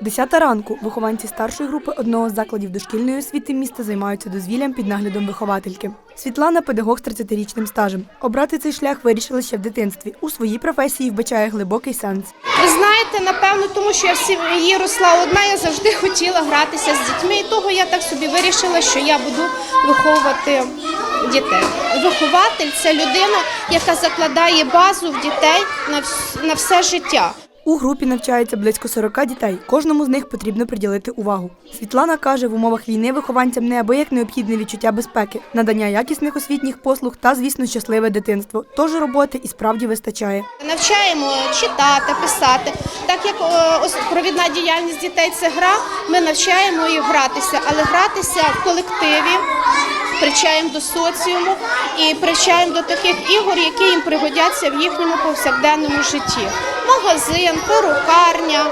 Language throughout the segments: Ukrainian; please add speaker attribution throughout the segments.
Speaker 1: Десята ранку вихованці старшої групи одного з закладів дошкільної освіти міста займаються дозвіллям під наглядом виховательки. Світлана педагог з 30-річним стажем. Обрати цей шлях вирішила ще в дитинстві. У своїй професії вбачає глибокий сенс.
Speaker 2: Ви знаєте, напевно, тому що я в сім'ї росла одна, я завжди хотіла гратися з дітьми. І того я так собі вирішила, що я буду виховувати дітей. Вихователь це людина, яка закладає базу в дітей на все життя.
Speaker 1: У групі навчається близько 40 дітей. Кожному з них потрібно приділити увагу. Світлана каже, в умовах війни вихованцям неабияк необхідне відчуття безпеки, надання якісних освітніх послуг та, звісно, щасливе дитинство. Тож роботи і справді вистачає.
Speaker 2: Навчаємо читати, писати. Так як е, провідна діяльність дітей це гра, ми навчаємо їх гратися, але гратися в колективі, Причаємо до соціуму і причаємо до таких ігор, які їм пригодяться в їхньому повсякденному житті. Магазин, перукарня,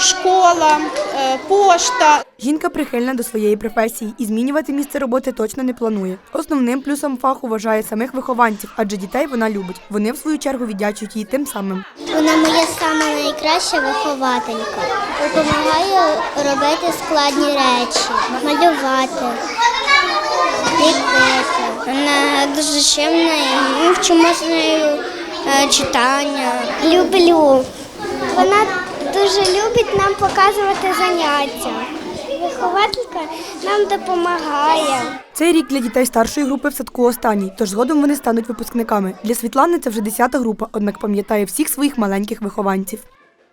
Speaker 2: школа, е, пошта.
Speaker 1: Жінка прихильна до своєї професії і змінювати місце роботи точно не планує. Основним плюсом фаху вважає самих вихованців, адже дітей вона любить. Вони в свою чергу віддячують їй тим самим.
Speaker 3: Вона моя сама найкраща вихователька. Допомагає робити складні речі, малювати. Вона дуже чимна вчимо з нею е, читання. Люблю. Вона дуже любить нам показувати заняття. Вихователька нам допомагає.
Speaker 1: Цей рік для дітей старшої групи в садку останній, тож згодом вони стануть випускниками. Для Світлани це вже 10 група, однак пам'ятає всіх своїх маленьких вихованців.